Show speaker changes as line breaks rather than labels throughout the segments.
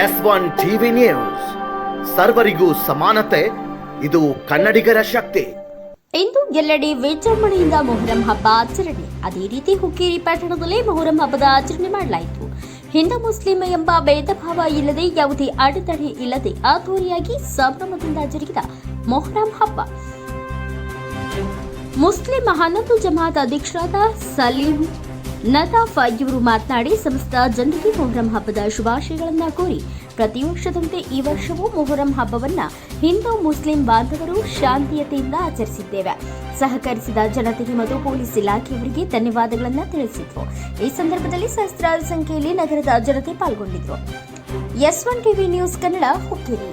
S one TV news. ಸರ್ವರಿಗೂ ಸಮಾನತೆ, ಇದು ಕನ್ನಡಿಗರ ಶಕ್ತಿ.
ಇಂದು ಎಲ್ಲೆಡೆ ವಿಜೃಂಭಣೆಯಿಂದ ಮೊಹರಂ ಹಬ್ಬ ಆಚರಣೆ. ಅದೇ ರೀತಿ ಹುಕ್ಕೇರಿ ಪಟ್ಟಣದಲ್ಲಿ ಮೊಹರಂ ಹಬ್ಬದ ಆಚರಣೆ ಮಾಡಲಾಯಿತು. ಹಿಂದೂ ಮುಸ್ಲಿಂ ಎಂಬ ಭೇದ ಭಾವ ಇಲ್ಲದೆ ಯಾವುದೇ ಅಡೆತಡೆ ಇಲ್ಲದೆ ಅದ್ದೂರಿಯಾಗಿ ಸಂಭ್ರಮದಿಂದ ಜರುಗಿದ ಮೊಹರಂ ಹಬ್ಬ. ಮುಸ್ಲಿಂ ಹನ್ನೊಂದು ಜಮಾತ್ ಅಧ್ಯಕ್ಷರಾದ ಸಲೀಂ ನದಾಫ್ ಇವರು ಮಾತನಾಡಿ ಸಮಸ್ತ ಜನರಿಗೆ ಮೊಹರಂ ಹಬ್ಬದ ಶುಭಾಶಯಗಳನ್ನು ಕೋರಿ, ಪ್ರತಿ ವರ್ಷದಂತೆ ಈ ವರ್ಷವೂ ಮೊಹರಂ ಹಬ್ಬವನ್ನು ಹಿಂದೂ ಮುಸ್ಲಿಂ ಬಾಂಧವರು ಶಾಂತಿಯತೆಯಿಂದ ಆಚರಿಸಿದ್ದೇವೆ. ಸಹಕರಿಸಿದ ಜನತೆಗೆ ಮತ್ತು ಪೊಲೀಸ್ ಇಲಾಖೆಯವರಿಗೆ ಧನ್ಯವಾದಗಳನ್ನು ತಿಳಿಸಿದ್ರು. ಈ ಸಂದರ್ಭದಲ್ಲಿ ಸಹಸ್ರಾರು ಸಂಖ್ಯೆಯಲ್ಲಿ ನಗರದ ಜನತೆ ಪಾಲ್ಗೊಂಡಿದ್ರು. S one TV news Kannada, Hukkeri.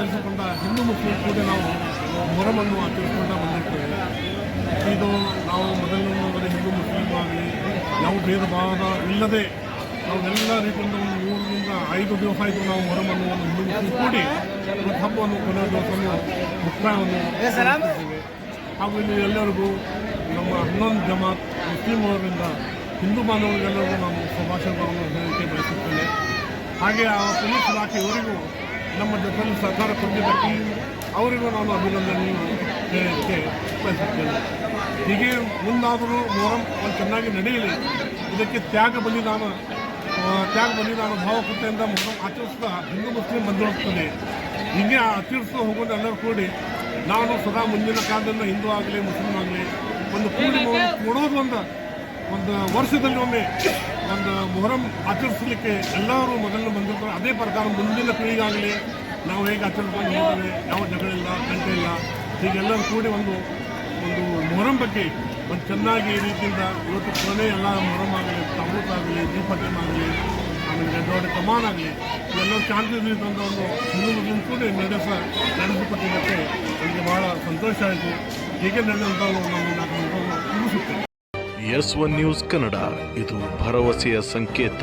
ಆಚರಿಸಿಕೊಂಡ Hindu Muslim ಕೂಡ ನಾವು ಮೊಹರಮನ್ನು ಆಚರಿಸಿಕೊಂಡ ಬಂದಿರ್ತೇವೆ. ಇದು ನಾವು ಮೊದಲಿನಿಂದ ಹಿಂದೂ ಮುಸ್ಲಿಂ ಆಗಲಿ ಯಾವ ಭೇದ ಭಾವ ಇಲ್ಲದೆ ನಾವೆಲ್ಲ ರೀತಿಯಿಂದ ಒಂದು ಮೂರರಿಂದ ಐದು ದಿವಸ ಆಯಿತು ನಾವು ಮೊಹರಮನ್ನು ಒಂದು ಹಿಂದೂ ಮುಸ್ಲಿಂ ಕೂಡಿ ಇವತ್ತು ಹಬ್ಬವನ್ನು ಕೊನೆಯ ದಿವಸವನ್ನು ಮುಕ್ತಾಯವನ್ನು ಹಾಗೂ ಇಲ್ಲಿ ಎಲ್ಲರಿಗೂ ನಮ್ಮ ಹನ್ನೊಂದು ಜಮಾತ್ ಮುಸ್ಲಿಂ ಅವರಿಂದ ಹಿಂದೂ ಬಾಂಧವರಿಗೆಲ್ಲರಿಗೂ ನಾನು ಶುಭಾಶಯಗಳನ್ನು ಹೇಳಲಿಕ್ಕೆ ಬಯಸುತ್ತೇನೆ. ಹಾಗೆ ಆ ಪೊಲೀಸ್ ಇಲಾಖೆಯವರಿಗೂ ನಮ್ಮ ಜೊತೆಯಲ್ಲಿ ಸಹಕಾರ ಕೊಟ್ಟಿದ್ದಕ್ಕೆ ಅವರಿಗೂ ನಾನು ಅಭಿನಂದನೆ ಹೇಳಲಿಕ್ಕೆ ಬಯಸುತ್ತೇನೆ. ಹೀಗೆ ಮುಂದಾದರೂ ಮೊಹರಂ ಒಂದು ಚೆನ್ನಾಗಿ ನಡೆಯಲಿ. ಇದಕ್ಕೆ ತ್ಯಾಗ ಬಲಿದಾನ ತ್ಯಾಗ ಬಲಿದಾನ ಭಾವಕತೆಯಿಂದ ಮೊಹರಂ ಆಚರಿಸ್ತಾ ಹಿಂದೂ ಮುಸ್ಲಿಂ ಬಂದಿರುತ್ತದೆ. ಹೀಗೆ ಆಚರಿಸ್ತಾ ಹೋಗೋದು ಎಲ್ಲರೂ ಕೂಡಿ ನಾನು ಸದಾ ಮುಂದಿನ ಕಾಲದಿಂದ ಹಿಂದೂ ಆಗಲಿ, ಮುಸ್ಲಿಂ ಆಗಲಿ, ಒಂದು ಕೂಡಿ ಕೊಡೋದು ಒಂದು ಒಂದು ವರ್ಷದಲ್ಲಿ ಒಮ್ಮೆ ಒಂದು ಮೊಹರಂ ಆಚರಿಸಲಿಕ್ಕೆ ಎಲ್ಲರೂ ಮೊದಲು ಬಂದಿರ್ತಾರೆ ಅದೇ ಪ್ರಕಾರ ಮುಂದಿನ ಪೀಳಿಗಾಗಲಿ ನಾವು ಹೇಗೆ ಅಚ್ಚರಿಸ್ಕೊಂಡು ಹೋಗ್ತೇವೆ ಯಾವ ಜಗಳಿಲ್ಲ ಗಂಟೆ ಇಲ್ಲ, ಹೀಗೆಲ್ಲರೂ ಕೂಡಿ ಒಂದು ಒಂದು ಮೊಹರಂ ಬಗ್ಗೆ ಒಂದು ಚೆನ್ನಾಗಿ ರೀತಿಯಿಂದ ಇವತ್ತು ಕೊನೆ ಎಲ್ಲ ಮೊಹರಂ ಆಗಲಿ ತಾಬೂತ್ ಆಗಲಿ ದೀಪಟೇಮ್ ಆಗಲಿ, ಆಮೇಲೆ ದೊಡ್ಡ ಕಮಾನ್ ಆಗಲಿ, ಎಲ್ಲರೂ ಶಾಂತಿ ರೀತಿಯಿಂದ ಒಂದು ಹಿಂದೂ ಮುಸ್ಲಿಂ ಕೂಡಿ ನಡೆಸ ನಡೆಸಿಕೊಟ್ಟಿದ್ದಕ್ಕೆ ನನಗೆ ಭಾಳ ಸಂತೋಷ ಆಯಿತು. ಹೀಗೆ ನಡೆದಂಥ ನಾನು ನಾಲ್ಕು ಮುಗಿಸುತ್ತೇನೆ
ಎಸ್ ಒನ್ ನ್ಯೂಸ್ ಕನ್ನಡ, ಇದು ಭರವಸೆಯ ಸಂಕೇತ.